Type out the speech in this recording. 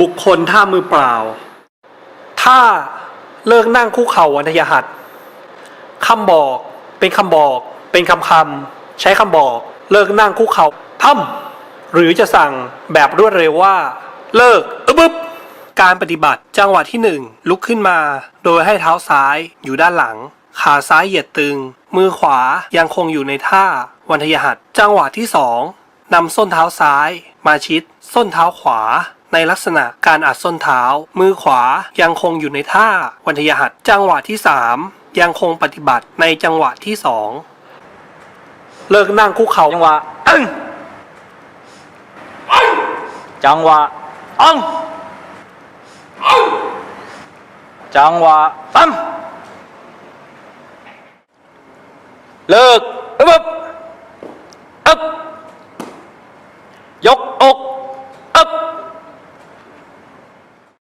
บุคคลท่ามือเปล่า ถ้าเลิกนั่งคุกเข่าวันทยหัดคำบอก เป็นคำบอก เป็นคำคำใช้คำบอก เลิกนั่งคุกเข่าทำหรือจะสั่งแบบรวดเร็วว่า เลิกอึบอึบการปฏิบัติจังหวะที่หนึ่งลุกขึ้นมา โดยให้เท้าซ้ายอยู่ด้านหลัง ขาซ้ายเหยียดตึง มือขวายังคงอยู่ในท่าวันทยหัดจังหวะที่สองนำส้นเท้าซ้าย มาชิด ส้นเท้าขวา ในลักษณะการอัดส้นเท้า มือขวายังคงอยู่ในท่าวันทยหัดจังหวะที่สามยังคงปฏิบัติในจังหวะที่สองเลิกนั่งคุกเข่าจังหวะอึ้งจังหวะอังจังหวะตั้มเลิกอึบอึ๊บอึ๊บ